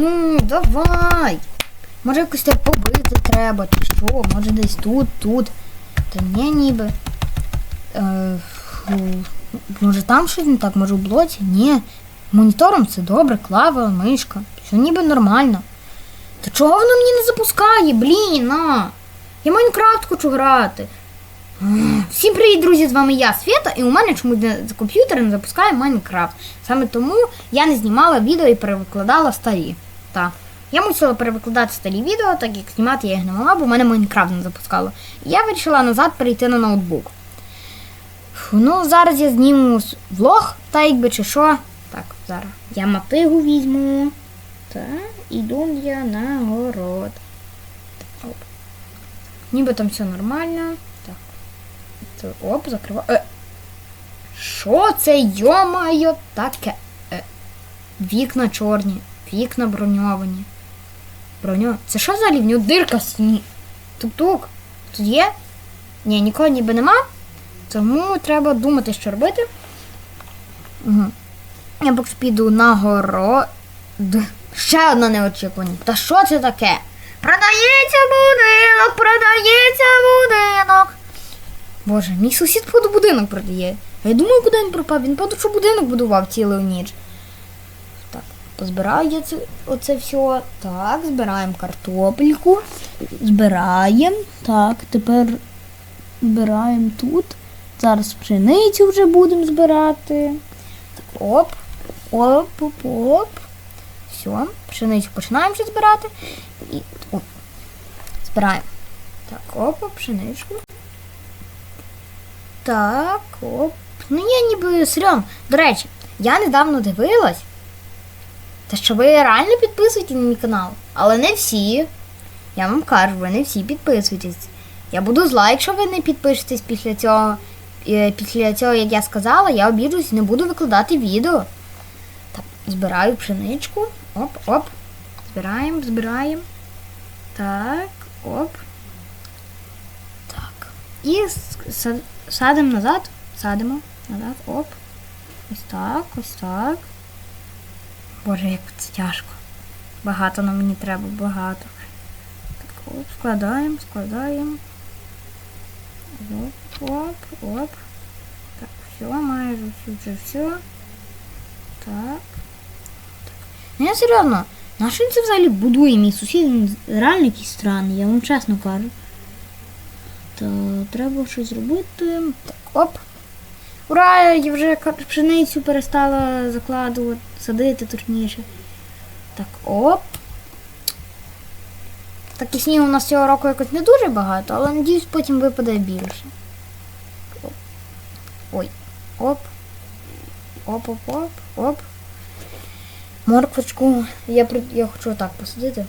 Ну, давай. Може якось тебе побити треба, чи що, може десь тут, тут. Та ні, ніби. Е, фу. може там щось не так, може в блоці? Ні. Монітором це добре, клава, мишка. Все ніби нормально. Та чого воно мені не запускає? Блін, на. Я Майнкрафт хочу грати. Всім привіт, друзі! З вами я, Свята, і у мене чомусь не- з комп'ютера не запускає Майнкрафт. Саме тому я не знімала відео і перевикладала старі. Так. Я мусила перевикладати старі відео, так як знімати я їх не могла, бо в мене Майнкрафт не запускало. І я вирішила назад перейти на ноутбук. Фу, Ну, зараз я зніму влог, та якби чи що. Так, зараз. Я мотигу візьму. Та, іду я на город. Оп. Ніби там все нормально. Так. Це, оп, закриваю. Е. Що це, йо-майо, таке? Е. Вікна чорні, вікна броньовані. Броньо. Це що? В нього дирка в стіні. Тук-тук. Тут є? Ні, нікого ніби нема. Тому треба думати, що робити. Угу. Я поки піду на город. Ще одна неочікуваність. Та що це таке? Продається будинок, продається будинок. Боже, мій сусід походу будинок продає. А я думаю, куди він пропав. Він походу, що будинок будував цілу ніч. Позбираю це, оце все. Так, збираємо картопельку. Збираємо. Так, тепер збираємо тут. Зараз пшеницю вже будемо збирати. Так, оп, оп, оп, оп. Все, пшеницю починаємо вже збирати. І оп, збираємо. Так, оп, пшеничку. Так, оп. Ну я ніби серйозно. До речі, я недавно дивилась. Та що ви реально підписуєте на мій канал. Але не всі. Я вам кажу, ви не всі підписуєтесь. Я буду зла, якщо ви не підпишетесь після цього. Е, Після цього, як я сказала, я обіжусь і не буду викладати відео. Так, збираю пшеничку. Оп, оп. Збираємо, збираємо. Так, оп. Так. І садимо назад. Садимо назад. Оп. Ось так, ось так. Боже, як це тяжко. Багато нам мені треба, багато. Так, оп, складаємо, складаємо. Оп, оп, оп. Так, все, майже вже все. Так. так. Ну я серйозно, на що він це взагалі будує мій сусід? Він реально якийсь странний, я вам чесно кажу. То треба щось зробити. Так, оп. Ура! Я вже пшеницю перестала закладувати, садити точніше. Так, оп. Так і снігу у нас цього року якось не дуже багато, але надіюсь, потім випаде більше. Оп. Ой. Оп. Оп, оп. Морквочку. Я, я хочу отак посадити.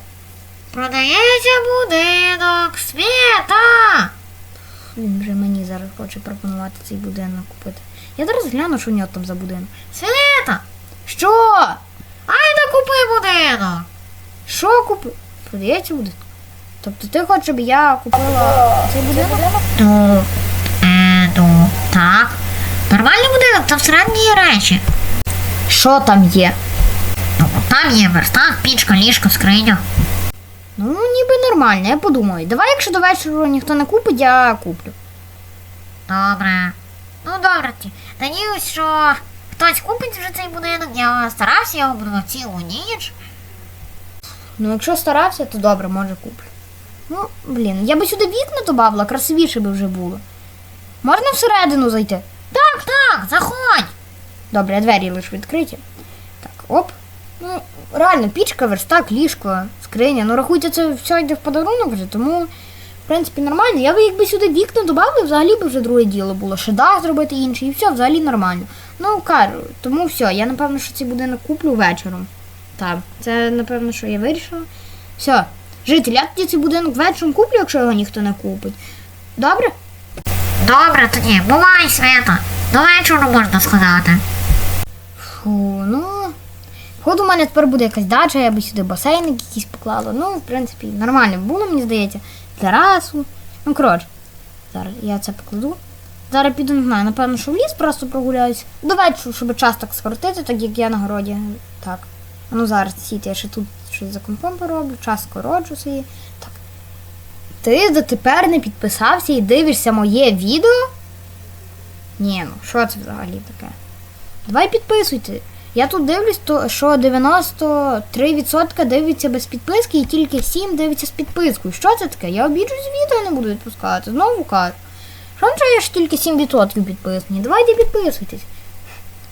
Продається будинок світа. Зараз хоче пропонувати цей будинок купити. Я зараз гляну, що у нього там за будинок. Світа, Що? айда купи будинок. Що купив? Продається будинок? Тобто ти хочеш, щоб я купила цей будинок? Ну, е, ну, так. Нормальний будинок, там всередині є речі. Що там є? Ну, там є верстак, пічка, ліжко, скриня. Ну, ніби нормально, я подумаю. Давай, якщо до вечора ніхто не купить, я куплю. Добре. Ну добре. ті. Надіюсь, що хтось купить вже цей будинок. Я старався, я його будував цілу ніч. Ну, якщо старався, то добре, може куплю. Ну, блін, я би сюди вікна добавила, красивіше би вже було. Можна всередину зайти? Так, так, заходь. Добре, а двері лише відкриті. Так, оп. Ну, реально, пічка, верстак, ліжко, скриня. Ну, рахуйте, це все йде в подарунок вже, тому, принципі, нормально. Я би якби сюди вікна додав, взагалі би вже друге діло було. Ще дах зробити інший, і все, взагалі нормально. Ну, кажу, тому все, я напевно, що цей будинок куплю вечором. Так, це напевно, що я вирішила. Все, житель, я тоді цей будинок вечором куплю, якщо його ніхто не купить. Добре? Добре тоді, бувай, Свята. До вечора можна сказати. Фу. Походу, у мене тепер буде якась дача, я би сюди басейник якийсь поклала. Ну, в принципі, нормально було, мені здається. Терасу. Ну, коротше, зараз я це покладу. Зараз піду, не знаю, напевно, що в ліс просто прогуляюсь. Вечора, щоб час так скоротити, так як я на городі. Так. Ну зараз сіти, я ще тут щось за компом пороблю, час скороджу собі. Так. Ти дотепер не підписався і дивишся моє відео? Ні, ну що це взагалі таке? Давай підписуйте. Я тут дивлюсь, то, що 93% дивиться без підписки і тільки 7 дивиться з підпискою. Що це таке? Я обіджусь відео не буду відпускати. Знову кажу. Що треба, що тільки 7% підписані? Давайте підписуйтесь.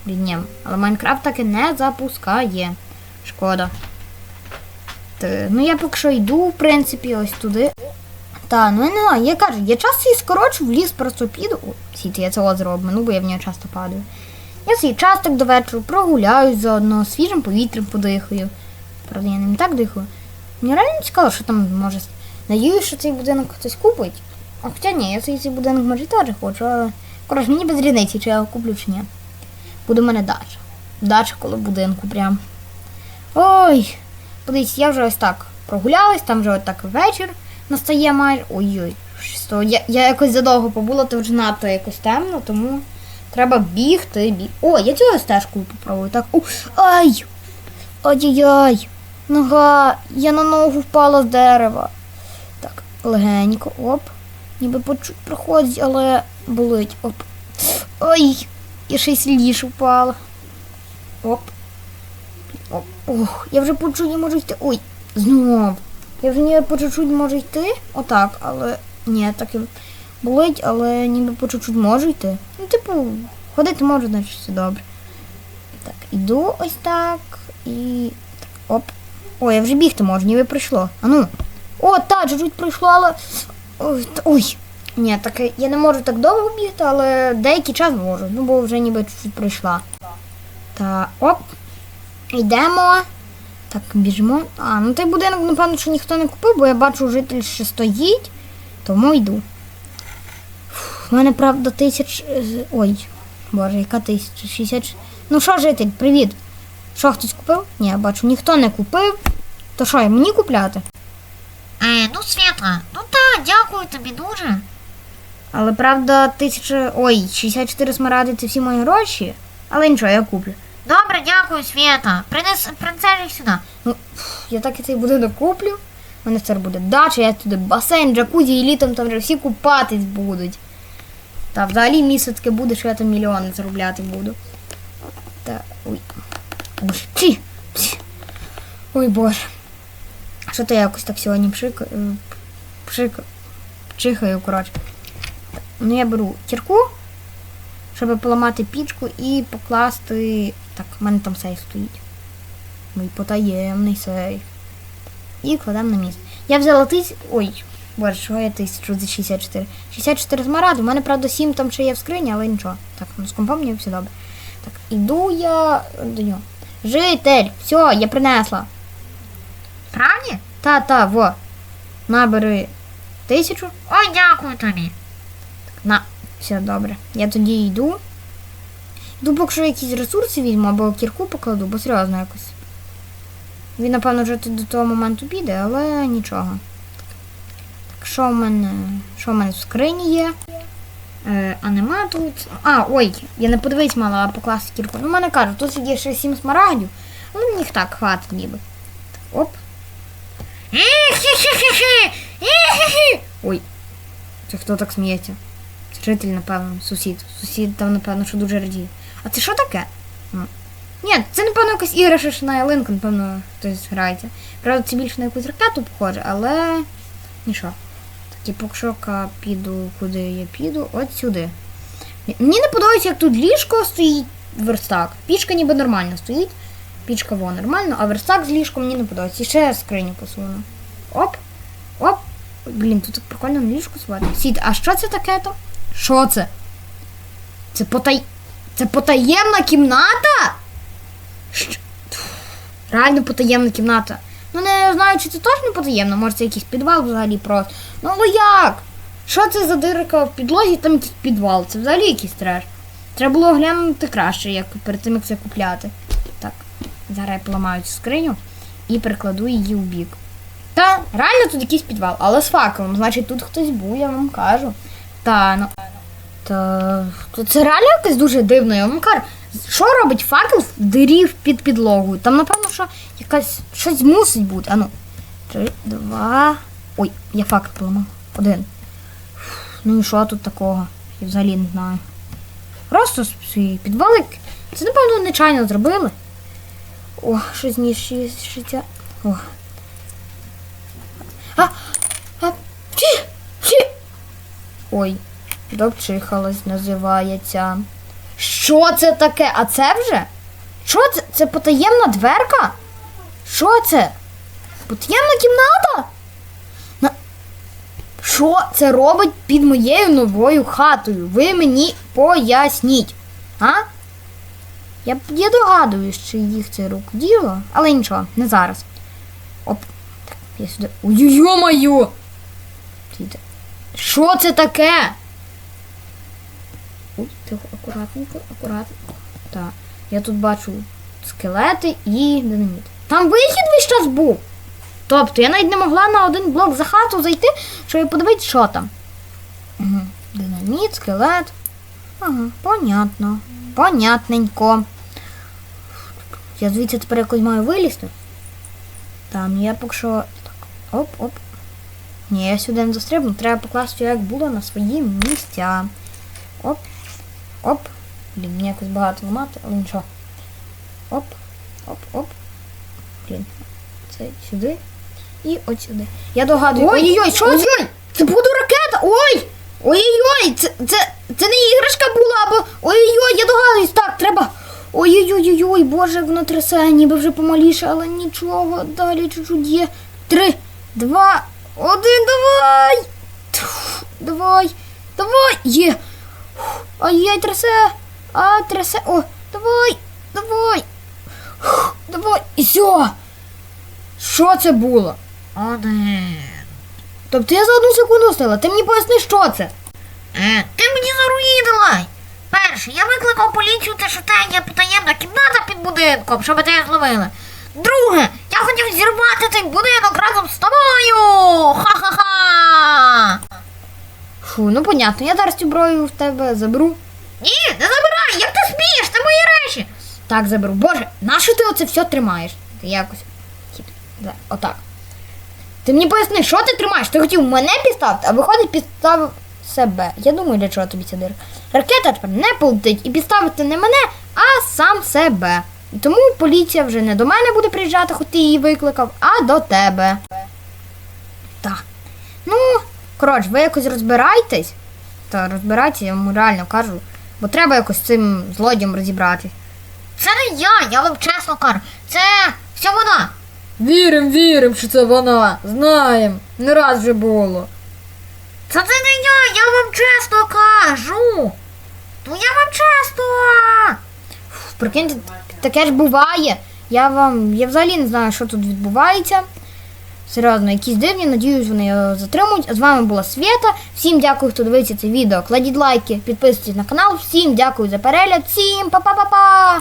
Блін, але Майнкрафт таки не запускає. Шкода. Та, ну я поки що йду, в принципі, ось туди. Та, ну я не знаю, я кажу, я часто і скорочу в ліс просто піду. О, сіти, я це озеро обмину, бо я в нього часто падаю. Я свій час так до вечора прогуляюсь заодно, свіжим повітрям подихаю. Правда, я ним так дихаю. Мені реально цікаво, що там може. Надіюсь, що цей будинок хтось купить. А хоча ні, я цей, цей будинок може теж хочу, але. Коротше, мені без різниці, чи я його куплю, чи ні. Буде в мене дача. Дача коло будинку прям. Ой, подивіться, я вже ось так прогулялась, там вже отак вечір настає майже. Ой-ой. Я, я якось задовго побула, то вже надто якось темно, тому треба бігти. Біг... О, я цього стежкою попробую. Так. У, ай! Ай-яй-яй! Нога, я на ногу впала з дерева. Так, легенько, оп. Ніби почуть проходить, але болить. Оп. Ой! Я ще й сильніше впала. Оп. Оп. Ох, я вже по не можу йти. Ой, знов. Я вже ніби по чуть-чуть можу йти. Отак, але. Ні, так і болить, але ніби по чуть-чуть можу йти. Ну, типу, ходити можу, значить все добре. Так, іду ось так і. Так, оп. Ой, я вже бігти можу, ніби прийшло. А ну. О, так, чуть-чуть прийшло, але. Ой, ой. Ні, так я не можу так довго бігти, але деякий час можу. Ну, бо вже ніби чуть-чуть пройшла. Та оп. Йдемо. Так, біжимо. А, ну той будинок, напевно, що ніхто не купив, бо я бачу, житель ще стоїть, тому йду. У мене, правда, тисяч. Ой, боже, яка тисяча? 60. Ну що, житель, привіт. Що хтось купив? Ні, я бачу, ніхто не купив. То що, і мені купляти? Е, ну, Свята, ну так, дякую тобі дуже. Але правда, тисяча. Ой, 64 смаради це всі мої гроші. Але нічого, я куплю. Добре, дякую, Свята. Принес принцежі сюди. Ну, пф, я так і цей будинок куплю. У мене це буде дача, я туди басейн, джакузі і літом там вже всі купатись будуть. Та взагалі місце таке буде, що я там мільйони заробляти буду. Та. Ой. Псі. Ой боже. Що то я якось так сьогодні пшик. е, Пшик. Чихаю, коротше. Ну я беру кірку, щоб поламати пічку і покласти. Так, в мене там сейф стоїть. Мій потаємний сейф. І кладемо на місце. Я взяла тисяч. Ой, боже, чого я тисячу за 64? 64 смаради. У мене, правда, 7 там ще є в скрині, але нічого. Так, ну з компом мені все добре. Так, іду я до нього. Житель, все, я принесла. Правді? Та, та, во. Набери тисячу. Ой, дякую тобі. Так, На, все добре. Я тоді йду. Йду, поки що якісь ресурси візьму або кірку покладу, бо серйозно якось. Він, напевно, вже до того моменту піде, але нічого. Що в мене. Що в мене в скрині є? Е, а нема тут. А, ой, я не подивись мала покласти кірку. Ну, мене кажуть, тут є ще 7 смарагдів, але мені їх так хватить ніби. Оп. Ой, це хто так сміється? Це житель, напевно, сусід. Сусід там, напевно, що дуже радіє. А це що таке? Ну. Ні, це, напевно, якась іграшна ялинка, напевно, хтось грається. Правда, це більше на якусь ракету похоже, але нічого. Ка- піду, куди я піду, от сюди. Мені не подобається, як тут ліжко стоїть верстак. Пічка ніби нормально стоїть. Пічка во нормально, а верстак з ліжком мені не подобається. І ще скриню посуну. Оп, оп. Блін, тут так прикольно на ліжку спати. Сід, а що це таке то? Що це? Це потай... Це потаємна кімната? Що? Реально потаємна кімната. Ну не знаю, чи це точно потаємно, може це якийсь підвал взагалі просто. Ну але як? Що це за дирка в підлозі, там якийсь підвал. Це взагалі якийсь треш. Треба було глянути краще, як перед тим, як це купляти. Так, зараз я поламаю цю скриню і перекладу її в бік. Та, реально тут якийсь підвал, але з факелом. Значить, тут хтось був, я вам кажу. Та, ну. Та, то це реально якось дуже дивно, я вам кажу. Що робить факел в дирі під підлогою? Там, напевно, що якась щось мусить бути. Ану. Три, два. Ой, я факел поламав. Один. Ну і що тут такого? Я взагалі не знаю. Просто свій підвалик. Це, напевно, нечайно зробили. О, щось ніж шістдесят. О. А, а, чи, чи. Ой, допчихалось, називається. Що це таке? А це вже? Що це? Це потаємна дверка? Що це? Потаємна кімната? На... Що це робить під моєю новою хатою? Ви мені поясніть. А? Я, я догадуюсь, чи їх це рук діло, але нічого, не зараз. Оп. Так, я сюди. Ой-ой-ой-моє! Що це таке? Ой, тихо, акуратненько, акуратненько. Так. Я тут бачу скелети і динаміт. Там вихід весь час був. Тобто я навіть не могла на один блок за хату зайти, щоб подивитися, що там. Угу. Динаміт, скелет. Ага, понятно. Понятненько. Я звідси тепер якось маю вилізти. Там я поки що. Так. Оп, оп. Ні, я сюди не застрибну. Треба покласти, як було на свої місця. Оп. Оп. Блін, мені якось багато ламати, але нічого. Оп. Оп, оп. Блін. Це сюди. І от сюди. Я догадую. Ой-ой-ой, що це? Це буде ракета! Ой! Ой-ой-ой! Це, це, це не іграшка була, або. Ой-ой-ой, я догадуюсь, так, треба. Ой-ой-ой, боже, воно трясе, ніби вже помаліше, але нічого. Далі чуть-чуть є. Три, два, один, давай! Тьфу, Давай, давай! Є! Ай-яй, трясе! А, трясе! О, давай! Давай! Давай! І все! Що це було? Один. Тобто я за одну секунду встала. Ти мені поясни, що це? Е, ти мені заруїнила. Перше, я викликав поліцію, те є потаємна кімната під будинком, щоб тебе зловили. Друге, я хотів зірвати цей будинок разом з тобою. Ха-ха-ха. Фу, ну понятно, я зараз цю зброю в тебе заберу. Ні, не забирай, як ти смієш, це мої речі. Так, заберу. Боже, нащо ти оце все тримаєш? Ти якось. Отак. Ти мені поясни, що ти тримаєш? Ти хотів мене підставити, а виходить, підставив себе. Я думаю, для чого тобі ця дирка. Ракета тепер не полетить і підставити не мене, а сам себе. Тому поліція вже не до мене буде приїжджати, хоч ти її викликав, а до тебе. Так. Ну, коротше, ви якось розбирайтесь. Та розбирайтеся, я вам реально кажу. Бо треба якось з цим злодієм розібратись. Це не я, я вам чесно кажу. Це все вона. Вірим, вірим, що це вона. Знаєм. Не раз вже було. Це не я, я вам чесно кажу. Ну я вам чесно. Прикиньте, таке ж буває. Я вам. Я взагалі не знаю, що тут відбувається. Серйозно, якісь дивні, надіюсь, вони його затримують. А з вами була Свята. Всім дякую, хто дивиться це відео. Кладіть лайки, підписуйтесь на канал. Всім дякую за перегляд. Всім па-па-па-па!